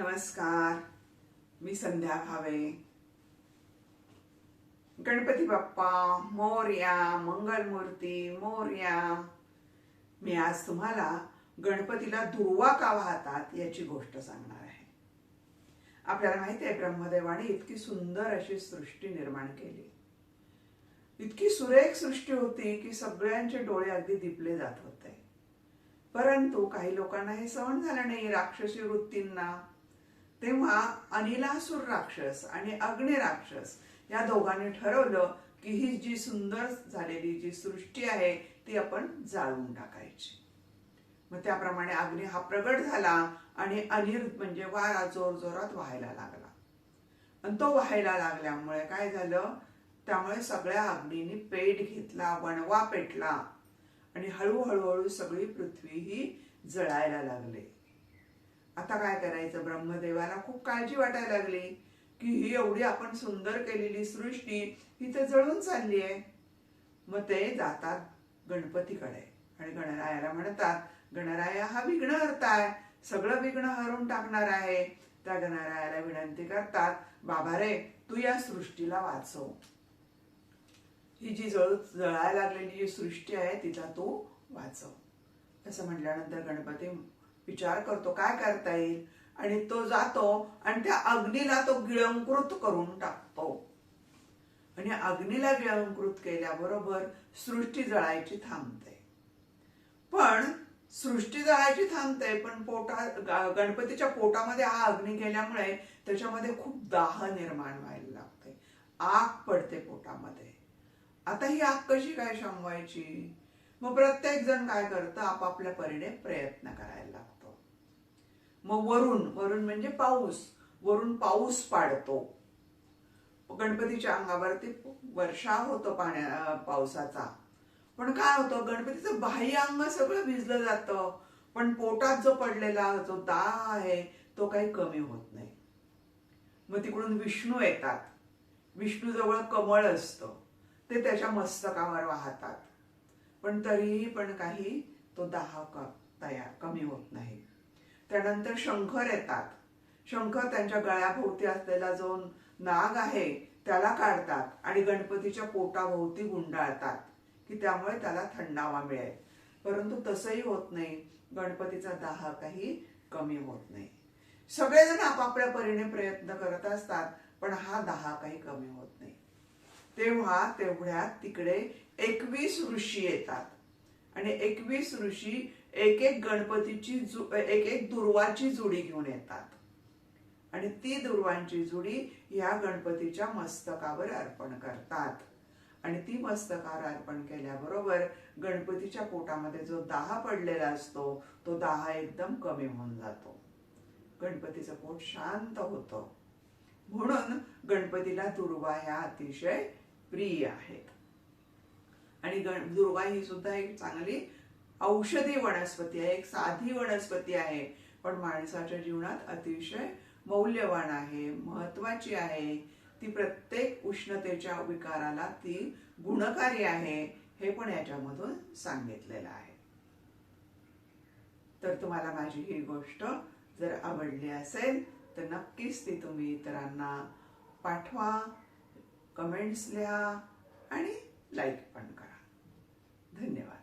नमस्कार. मी संध्या भावे. गणपती बाप्पा मोर्या मंगलमूर्ती मोर्या. मी आज तुम्हाला गणपतीला दुर्वा का वाहतात याची गोष्ट सांगणार आहे. आपल्याला माहिती आहे ब्रह्मदेवाने इतकी सुंदर अशी सृष्टी निर्माण केली. इतकी सुरेख सृष्टी होती की सगळ्यांचे डोळे अगदी दिपले जात होते. परंतु काही लोकांना हे सहन झालं नाही राक्षसी वृत्तींना तेव्हा अनिलासूर राक्षस आणि अग्नि राक्षस या दोघांनी ठरवलं की ही जी सुंदर झालेली जी सृष्टी आहे ती आपण जाळून टाकायची. मग त्याप्रमाणे अग्नी हा प्रगट झाला आणि अनिल म्हणजे वारा जोर जोरात व्हायला लागला. आणि तो व्हायला लागल्यामुळे काय झालं? त्यामुळे सगळ्या अग्नीने पेट घेतला वणवा पेटला आणि हळूहळू हळू सगळी पृथ्वी ही जळायला लागली. आता काय करायचं? ब्रह्मदेवाला खूप काळजी वाटायला लागली की ही एवढी आपण सुंदर केलेली सृष्टी ही तर जळून चालली आहे. मग ते जातात गणपतीकडे आणि गणरायाला म्हणतात गणराया हा विघ्न हरताय सगळं विघ्न हरून टाकणार आहे. त्या गणरायाला विनंती करतात बाबा रे तू या सृष्टीला वाचव. ही जी जळ जळायला लागलेली जी सृष्टी आहे तिला तू वाचव. असं म्हटल्यानंतर गणपती विचार करतो काय करता येईल? आणि तो जातो आणि त्या अग्नीला तो गिळंकृत करून टाकतो. आणि अग्नीला गिळंकृत केल्याबरोबर सृष्टी जळायची थांबते. पण सृष्टी जळायची थांबते पण पोटा गणपतीच्या पोटामध्ये हा अग्नी गेल्यामुळे त्याच्यामध्ये खूप दाह निर्माण व्हायला लागते. आग पडते पोटामध्ये. आता ही आग कशी काय शमवायची? मग प्रत्येक जण काय करतं? आपापल्या परीने प्रयत्न करायला लागतो. मग वरून वरून म्हणजे पाऊस. वरून पाऊस पाडतो. गणपतीच्या अंगावरती वर्षाव होतो पाण्या पावसाचा. पण काय होतं गणपतीचं बाह्य अंग सगळं भिजलं जातं. पण पोटात जो पडलेला जो दाह आहे तो काही कमी होत नाही. मग तिकडून विष्णू येतात. विष्णू जवळ कमळ असतं. ते त्याच्या मस्तकावर वाहतात. पण तरीही पण काही तो दाह क- तयार कमी होत नाही. त्यानंतर शंकर येतात. शंकर त्यांच्या गळ्याभोवती असलेला जो नाग आहे त्याला काढतात आणि गणपतीच्या पोटाभोवती गुंडाळतात की त्यामुळे त्याला थंडावा मिळेल. परंतु तसंही होत नाही. गणपतीचा दाह काही कमी होत नाही. सगळेजण आपापल्या परीने प्रयत्न करत असतात पण हा दहा काही कमी होत नाही. तेव्हा तेवढ्यात तिकडे एकवीस ऋषी येतात. आणि एकवीस ऋषी एक एक गणपतीची एक एक दुर्वाची जुडी घेऊन येतात. आणि ती दुर्वांची जुडी या गणपतीच्या मस्तकावर अर्पण करतात. आणि ती मस्तकावर अर्पण केल्याबरोबर गणपतीच्या पोटामध्ये जो दाह पडलेला असतो तो दाह एकदम कमी होऊन जातो. गणपतीचं पोट शांत होतं. म्हणून गणपतीला दुर्वा ह्या अतिशय प्रिय आहेत. आणि गण दुर्वा ही सुद्धा एक चांगली औषधी वनस्पती आहे एक साधी वनस्पती आहे पण माणसाच्या जीवनात अतिशय मौल्यवान आहे महत्वाची आहे. ती प्रत्येक उष्णतेच्या विकाराला ती गुणकारी आहे हे पण याच्यामधून सांगितलेलं आहे. तर तुम्हाला माझी ही गोष्ट जर आवडली असेल तर नक्कीच ती तुम्ही इतरांना पाठवा कमेंट्स लिहा आणि लाईक पण करा. धन्यवाद.